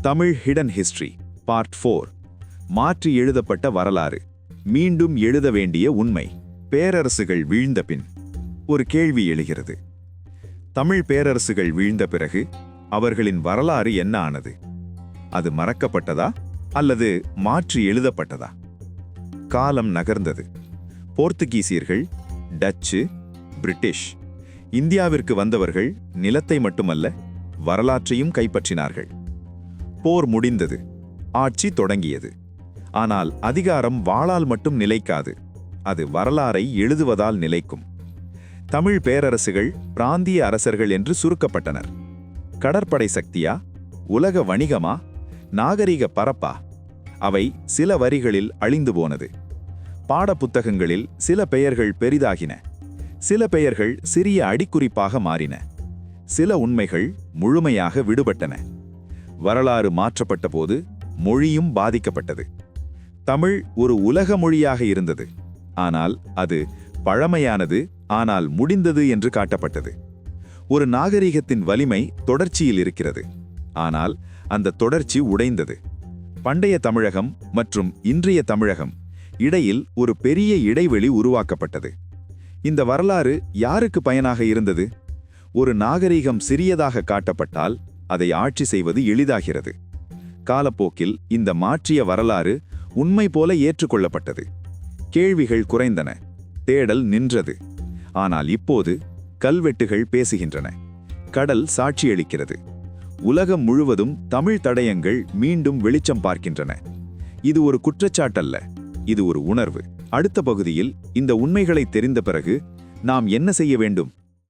Tamil hidden history part four மாற்றி எழுதப்பட்ட வரலாறு. மீண்டும் எழுத வேண்டிய உண்மை. பேரரசுகள் வீழ்ந்த பின் ஒரு கேள்வி எழுகிறது. தமிழ் பேரரசுகள் வீழ்ந்த பிறகு அவர்களின் வரலாறு என்ன ஆனது? அது மறக்கப்பட்டதா? அல்லது மாற்றி எழுதப்பட்டதா? காலம் நகர்ந்தது. போர்த்துகீசியர்கள் டச்சு பிரிட்டிஷ் இந்தியாவிற்கு வந்தவர்கள் நிலத்தை மட்டுமல்ல வரலாற்றையும் கைப்பற்றினார்கள். போர் முடிந்தது. ஆட்சி தொடங்கியது. ஆனால் அதிகாரம் வாளால் மட்டும் நிலைக்காது. அது வரலாறை எழுதுவதால் நிலைக்கும். தமிழ் பேரரசுகள் பிராந்திய அரசர்கள் என்று சுருக்கப்பட்டனர். கடற்படை சக்தியா? உலக வணிகமா? நாகரிக பரப்பா? அவை சில வரிகளில் அழிந்து போனது. பாடப்புத்தகங்களில் சில பெயர்கள் பெரிதாகின. சில பெயர்கள் சிறிய அடிக்குறிப்பாக மாறின. சில உண்மைகள் முழுமையாக விடுபட்டன. வரலாறு மாற்றப்பட்ட போது மொழியும் பாதிக்கப்பட்டது. தமிழ் ஒரு உலக மொழியாக இருந்தது. ஆனால் அது பழமையானது ஆனால் முடிந்தது என்று காட்டப்பட்டது. ஒரு நாகரிகத்தின் வலிமை தொடர்ச்சியில் இருக்கிறது. ஆனால் அந்த தொடர்ச்சி உடைந்தது. பண்டைய தமிழகம் மற்றும் இன்றைய தமிழகம் இடையில் ஒரு பெரிய இடைவெளி உருவாக்கப்பட்டது. இந்த வரலாறு யாருக்கு பயனாக இருந்தது? ஒரு நாகரிகம் சிறியதாக காட்டப்பட்டால் அதை ஆட்சி செய்வது எளிதாகிறது. காலப்போக்கில் இந்த மாற்றிய வரலாறு உண்மை போல ஏற்றுக்கொள்ளப்பட்டது. கேள்விகள் குறைந்தன. தேடல் நின்றது. ஆனால் இப்போது கல்வெட்டுகள் பேசுகின்றன. கடல் சாட்சியளிக்கிறது. உலகம் முழுவதும் தமிழ் தடயங்கள் மீண்டும் வெளிச்சம் பார்க்கின்றன. இது ஒரு குற்றச்சாட்டல்ல. இது ஒரு உணர்வு. அடுத்த பகுதியில் இந்த உண்மைகளை தெரிந்த பிறகு நாம் என்ன செய்ய வேண்டும்?